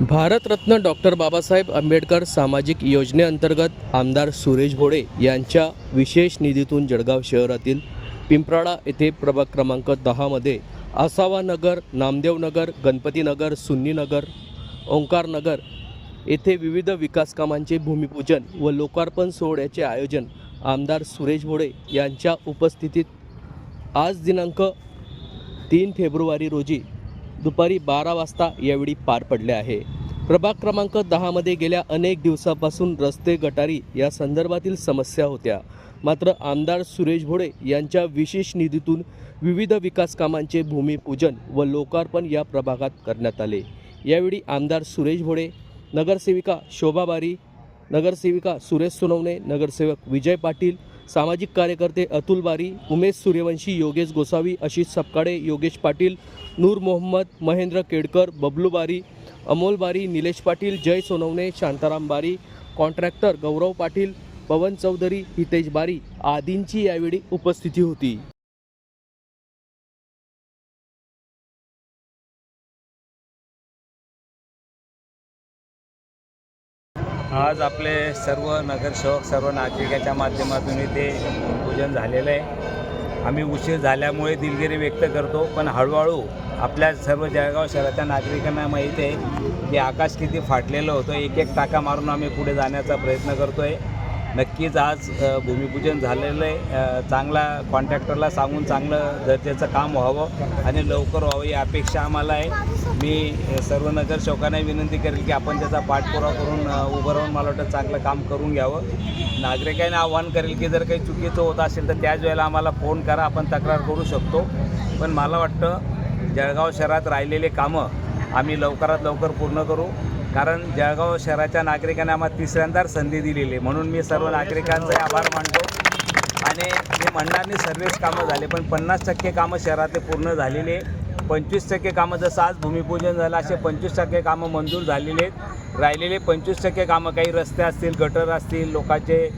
Bharat Ratna doctor Babasaheb Ambedkar सामाजिक योजनेअंतर्गत आमदार सुरेश भोडे यांच्या विशेष निधीतून जळगाव शहरातील पिंपराळा येथे प्रभाग क्रमांक दहामध्ये आसावा नगर नामदेव नगर गणपती नगर सुन्नी नगर ओंकार नगर येथे विविध विकास कामांचे भूमिपूजन व लोकार्पण सोहळ्याचे आयोजन आमदार सुरेश भोडे यांच्या उपस्थितीत आज दिनांक तीन फेब्रुवारी रोजी दुपारी बारा वाजता यावेळी पार पडले आहे. प्रभाग क्रमांक दहामध्ये गेल्या अनेक दिवसापासून रस्ते गटारी या संदर्भातील समस्या होत्या. मात्र आमदार सुरेश भोडे यांच्या विशेष निधीतून विविध विकास कामांचे भूमिपूजन व लोकार्पण या प्रभागात करण्यात आले. यावेळी आमदार सुरेश भोडे नगरसेविका शोभा बारी नगरसेविका सुरेश सोनवणे नगरसेवक विजय पाटील सामाजिक कार्यकर्ते अतुल बारी उमेश सूर्यवंशी योगेश गोसावी आशिष सपकाळे योगेश पाटील नूर मोहम्मद महेंद्र केडकर बबलू बारी अमोल बारी निलेश पाटील जय सोनवणे शांताराम बारी कॉन्ट्रॅक्टर गौरव पाटील पवन चौधरी हितेश बारी आदींची यावेळी उपस्थिती होती. आज आपले सर्व नगरसेवक सर्व नागरिकाच्या माध्यमातून इथे पूजन झालेलं आहे. आम्ही उशीर झाल्यामुळे दिलगिरी व्यक्त करतो पण हळूहळू आपल्या सर्व जळगाव शहराच्या नागरिकांना माहीत आहे की आकाश किती फाटलेलं होतं एक एक टाका मारून आम्ही पुढे जाण्याचा प्रयत्न करतो आहे नक्कीच आज भूमिपूजन झालेलं आहे. चांगला कॉन्ट्रॅक्टरला सांगून चांगलं दर्जाचं काम व्हावं आणि लवकर व्हावं ही अपेक्षा आम्हाला आहे. मी सर्व सर्व नगरसेवकांना विनंती करेल की आपण त्याचा पाठपुरावा करून उभं राहून मला वाटतं चांगलं काम करून घ्यावं. नागरिकांना आव्हान करेल की जर काही चुकीचं होत असेल तर त्याच वेळेला आम्हाला फोन करा आपण तक्रार करू शकतो. पण मला वाटतं जळगाव शहरात राहिलेले कामं आम्ही लवकरात लवकर पूर्ण करू. कारण जळगाव शहराच्या नागरिकांना आम्हाला तिसऱ्यांदा संधी दिलेली आहे. म्हणून मी सर्व नागरिकांचे आभार मानतो. आणि मी म्हणणार नाही सर्वच कामं झाले पण पन्नास टक्के कामं शहरातले पूर्ण झालेले आहे पंचवीस टक्के कामं जसं आज भूमिपूजन झालं असे पंचवीस टक्के कामं मंजूर झालेले आहेत. राहिलेले पंचवीस टक्के कामं काही रस्ते असतील गटर असतील लोकांचे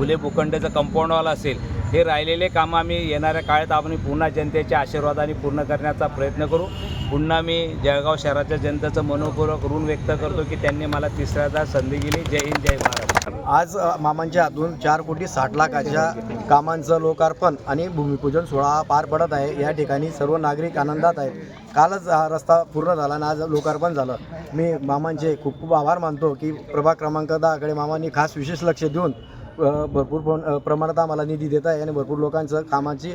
फुले भूखंडचं कंपाऊंडवॉल असेल हे राहिलेले कामं आम्ही येणाऱ्या काळात आपण पुन्हा जनतेच्या आशीर्वादाने पूर्ण करण्याचा प्रयत्न करू. पुन्हा मी जळगाव शहराच्या जनतेचं मनोपूर्वक ऋण व्यक्त करतो की त्यांनी मला तिसऱ्यादा संधी दिली. जय हिंद जय महाराष्ट्र. आज मामांच्या हातून चार कोटी साठ लाखाच्या कामांचं लोकार्पण आणि भूमिपूजन सोहळा पार पडत आहे. या ठिकाणी सर्व नागरिक आनंदात आहेत. कालच हा रस्ता पूर्ण झाला आणि आज लोकार्पण झालं. मी मामांचे खूप खूप आभार मानतो की प्रभाग क्रमांक दहाकडे मामांनी खास विशेष लक्ष देऊन भरपूर अ, प्रमाणात आम्हाला निधी देत आहे आणि भरपूर लोकांचं कामाची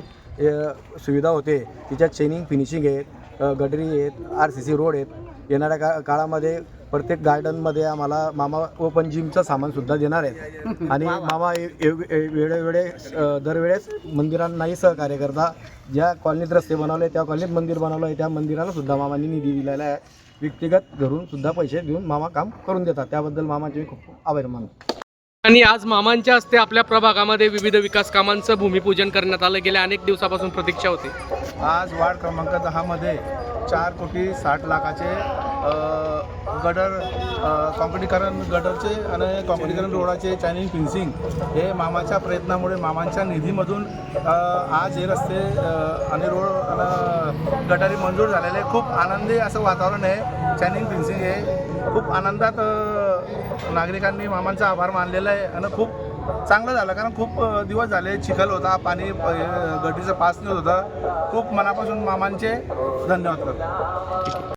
सुविधा होते. तिच्यात चेनिंग फिनिशिंग आहेत गटरी आहेत आर सी सी रोड आहेत. येणाऱ्या का काळामध्ये प्रत्येक गार्डनमध्ये आम्हाला मामा ओपन जिमचं सामानसुद्धा देणार आहेत. आणि मामा वेळोवेळे दरवेळेस मंदिरांनाही सहकार्य करता ज्या कॉलनीत रस्ते बनवले त्या कॉलनीत मंदिर बनवलं आहे त्या मंदिराला सुद्धा मामांनी निधी दिलेला आहे. व्यक्तिगत घरून सुद्धा पैसे देऊन मामा काम करून देतात. त्याबद्दल मामाचे खूप आभार मानतो. आणि आज मामांच्या हस्ते आपल्या प्रभागामध्ये विविध विकास कामांचं भूमिपूजन करण्यात आलं. गेल्या अनेक दिवसापासून प्रतीक्षा होती. आज वार्ड क्रमांक दहामध्ये चार कोटी साठ लाखाचे गडर अ, काँक्रिटीकरण गडरचे आणि काँक्रिटीकरण रोडाचे चायनिंग फिन्सिंग हे मामाच्या प्रयत्नामुळे मामांच्या निधीमधून आज हे रस्ते आणि रोड आणि गटारी मंजूर झालेले. आहे. खूप आनंदी असं वातावरण आहे. चायनिंग फिन्सिंग हे खूप आनंदात नागरिकांनी मामांचा आभार मानलेला आहे. आणि खूप चांगलं झालं कारण खूप दिवस झाले चिखल होता पाणी गटीचं पास नाही होतं. खूप मनापासून मामांचे धन्यवाद करतो.